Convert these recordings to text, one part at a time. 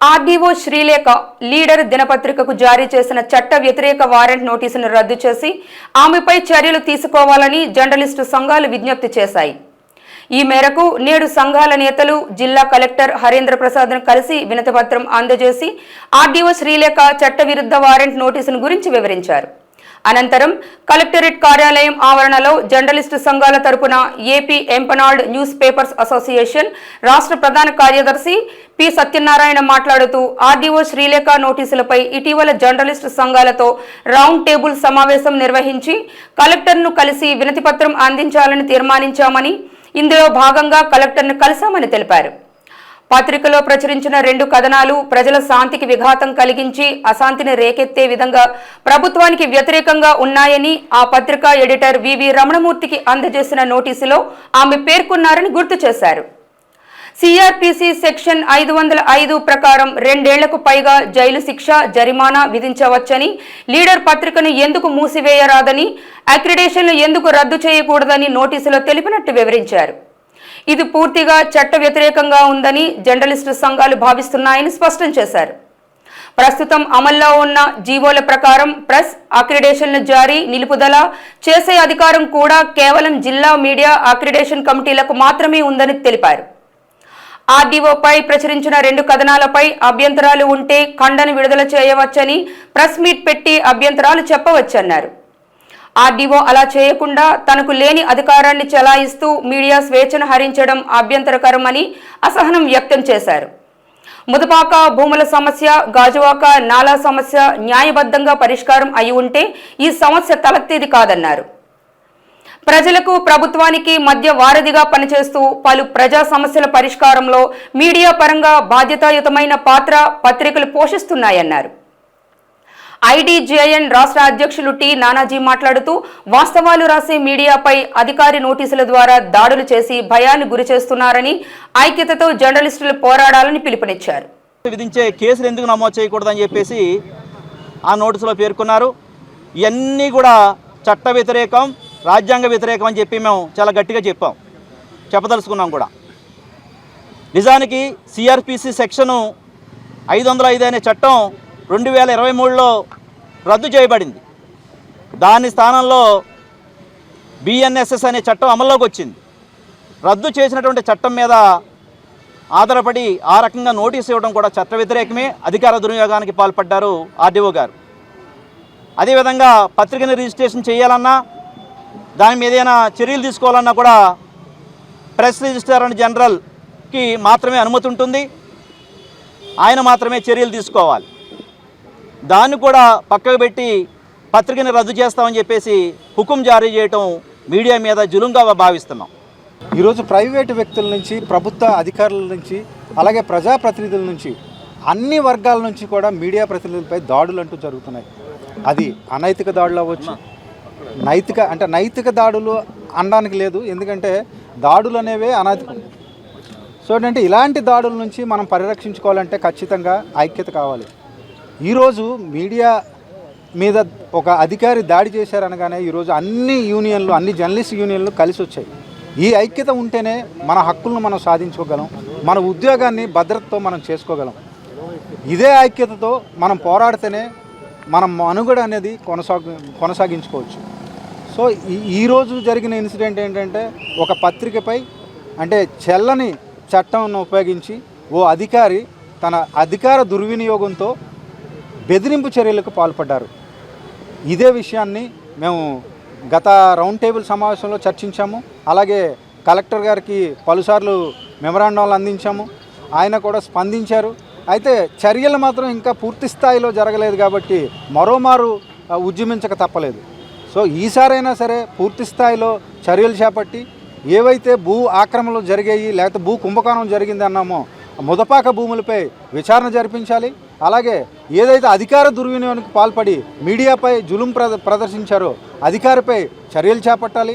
RDO Srilekha leader దినపత్రికకు జారీ చేసిన చట్ట వ్యతిరేక వారెంట్ నోటీసును రద్దు చేసి ఆమెపై చర్యలు తీసుకోవాలని జర్నలిస్టు సంఘాలు విజ్ఞప్తి చేశాయి. ఈ మేరకు నేడు సంఘాల నేతలు జిల్లా కలెక్టర్ హరేంద్ర ప్రసాద్ను కలిసి వినతిపత్రం అందజేసి ఆర్డీఓ శ్రీలేఖ చట్టవిరుద్ధ వారెంట్ నోటీసును గురించి వివరించారు. అనంతరం కలెక్టరేట్ కార్యాలయం ఆవరణలో జర్నలిస్టు సంఘాల తరపున AP empanelled news papers association రాష్ట్ర ప్రధాన కార్యదర్శి పి సత్యనారాయణ మాట్లాడుతూ ఆర్డీఓ శ్రీలేఖ నోటీసులపై ఇటీవల జర్నలిస్టు సంఘాలతో రౌండ్ టేబుల్ సమావేశం నిర్వహించి కలెక్టర్ను కలిసి వినతిపత్రం అందించాలని తీర్మానించామని. ఇందులో భాగంగా కలెక్టర్ను కలిశామని తెలిపారు. పత్రికలో ప్రచురించిన రెండు కథనాలు ప్రజల శాంతికి విఘాతం కలిగించి అశాంతిని రేకెత్తే విధంగా ప్రభుత్వానికి వ్యతిరేకంగా ఉన్నాయని ఆ పత్రిక ఎడిటర్ వివి రమణమూర్తికి అందజేసిన నోటీసులో ఆమె పేర్కొన్నారని గుర్తు చేశారు. సిఆర్పిసి సెక్షన్ ఐదు వందల ఐదు ప్రకారం రెండేళ్ళకు పైగా జైలు శిక్ష జరిమానా విధించవచ్చని లీడర్ పత్రికను ఎందుకు మూసివేయరాదని అక్రిడేషన్లు ఎందుకు రద్దు చేయకూడదని నోటీసులో తెలిపినట్టు వివరించారు. ఇది పూర్తిగా చట్ట వ్యతిరేకంగా ఉందని జర్నలిస్టు సంఘాలు భావిస్తున్నాయని స్పష్టం చేశారు. ప్రస్తుతం అమల్లో ఉన్న జీవోల ప్రకారం ప్రెస్ అక్రిడేషన్ల జారీ నిలుపుదల చేసే అధికారం కూడా కేవలం జిల్లా మీడియా అక్రిడేషన్ కమిటీలకు మాత్రమే ఉందని తెలిపారు. ఆర్డీఓపై ప్రచురించిన రెండు కథనాలపై అభ్యంతరాలు ఉంటే ఖండన విడుదల చేయవచ్చని ప్రెస్ మీట్ పెట్టి అభ్యంతరాలు చెప్పవచ్చన్నారు. ఆర్డీఓ అలా చేయకుండా తనకు లేని అధికారాన్ని చెలాయిస్తూ మీడియా స్వేచ్ఛను హరించడం అభ్యంతరకరమని అసహనం వ్యక్తం చేశారు. ముదపాక భూముల సమస్య గాజువాక నాలా సమస్య న్యాయబద్ధంగా పరిష్కారం అయి ఉంటే ఈ సమస్య తలెత్తేది కాదన్నారు. ప్రజలకు ప్రభుత్వానికి మధ్య వారధిగా పనిచేస్తూ పలు ప్రజా సమస్యల పరిష్కారంలో మీడియా పరంగా బాధ్యతాయుతమైన పాత్ర పత్రికలు పోషిస్తున్నాయన్నారు. ఐడీజేఎన్ రాష్ట్ర అధ్యక్షులు టి నానాజీ మాట్లాడుతూ వాస్తవాలు రాసే మీడియాపై అధికారి నోటీసుల ద్వారా దాడులు చేసి భయాన్ని గురి చేస్తున్నారని ఐక్యతతో జర్నలిస్టులు పోరాడాలని పిలుపునిచ్చారు. విధించే కేసులు ఎందుకు నమోదు చేయకూడదని చెప్పేసి ఆ నోటీసులో పేర్కొన్నారు. ఇవన్నీ కూడా చట్ట వ్యతిరేకం రాజ్యాంగ వ్యతిరేకం అని చెప్పి మేము చాలా గట్టిగా చెప్పాం. చెప్పదలుచుకున్నాం కూడా. నిజానికి సిఆర్పిసి సెక్షను ఐదు వందల ఐదు అనే చట్టం రెండు వేల ఇరవై మూడులో రద్దు చేయబడింది. దాని స్థానంలో బిఎన్ఎస్ఎస్ అనే చట్టం అమల్లోకి వచ్చింది. రద్దు చేసినటువంటి చట్టం మీద ఆధారపడి ఆ రకంగా నోటీస్ ఇవ్వడం కూడా చట్ట వ్యతిరేకమే. అధికార దుర్వినియోగానికి పాల్పడ్డారు ఆర్డీఓ గారు. అదేవిధంగా పత్రికని రిజిస్ట్రేషన్ చేయాలన్నా దాని మీద ఏదైనా చర్యలు తీసుకోవాలన్నా కూడా ప్రెస్ రిజిస్టర్ అండ్ జనరల్కి మాత్రమే అనుమతి ఉంటుంది. ఆయన మాత్రమే చర్యలు తీసుకోవాలి. దాన్ని కూడా పక్కకు పెట్టి పత్రికని రద్దు చేస్తామని చెప్పేసి హుకుం జారీ చేయటం మీడియా మీద జులుంగా భావిస్తున్నాం. ఈరోజు ప్రైవేటు వ్యక్తుల నుంచి ప్రభుత్వ అధికారుల నుంచి అలాగే ప్రజాప్రతినిధుల నుంచి అన్ని వర్గాల నుంచి కూడా మీడియా ప్రతినిధులపై దాడులు అంటూ జరుగుతున్నాయి. అది అనైతిక దాడులు అవ్వచ్చు. నైతిక అంటే నైతిక దాడులు అనడానికి లేదు. ఎందుకంటే దాడులు అనేవే అనైతికం సో ఏంటంటే ఇలాంటి దాడుల నుంచి మనం పరిరక్షించుకోవాలంటే ఖచ్చితంగా ఐక్యత కావాలి. ఈరోజు మీడియా మీద ఒక అధికారి దాడి చేశారనగానే ఈరోజు అన్ని యూనియన్లు అన్ని జర్నలిస్ట్ యూనియన్లు కలిసి వచ్చాయి ఈ ఐక్యత ఉంటేనే మన హక్కులను మనం సాధించుకోగలం మన ఉద్యోగాన్ని భద్రతతో మనం చేసుకోగలం. ఇదే ఐక్యతతో మనం పోరాడితేనే మనం మనుగడ అనేది కొనసాగు కొనసాగించుకోవచ్చు. సో ఈ ఈరోజు జరిగిన ఇన్సిడెంట్ ఏంటంటే ఒక పత్రికపై అంటే చెల్లని చట్టంను ఉపయోగించి ఓ అధికారి తన అధికార దుర్వినియోగంతో బెదిరింపు చర్యలకు పాల్పడ్డారు. ఇదే విషయాన్ని మేము గత రౌండ్ టేబుల్ సమావేశంలో చర్చించాము. అలాగే కలెక్టర్ గారికి పలుసార్లు మెమరాండాలు అందించాము. ఆయన కూడా స్పందించారు. అయితే చర్యలు మాత్రం ఇంకా పూర్తి స్థాయిలో జరగలేదు కాబట్టి మరోమారు ఉద్యమించక తప్పలేదు. సో ఈసారైనా సరే పూర్తి స్థాయిలో చర్యలు చేపట్టి ఏవైతే భూ ఆక్రమణలు జరిగాయి లేకపోతే భూ కుంభకోణం జరిగింది అన్నామో ముదపాక భూములపై విచారణ జరిపించాలి. అలాగే ఏదైతే అధికార దుర్వినియోగానికి పాల్పడి మీడియాపై జులుం ప్రద ప్రదర్శించారో అధికారిపై చర్యలు చేపట్టాలి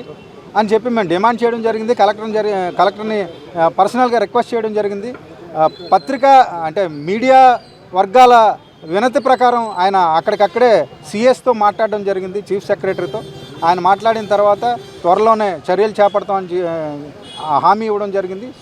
అని చెప్పి మేము డిమాండ్ చేయడం జరిగింది. కలెక్టర్ని జరి కలెక్టర్ని పర్సనల్గా రిక్వెస్ట్ చేయడం జరిగింది. పత్రిక అంటే మీడియా వర్గాల వినతి ప్రకారం ఆయన అక్కడికక్కడే సిఎస్తో మాట్లాడడం జరిగింది చీఫ్ సెక్రటరీతో. ఆయన మాట్లాడిన తర్వాత త్వరలోనే చర్యలు చేపడతామని హామీ ఇవ్వడం జరిగింది.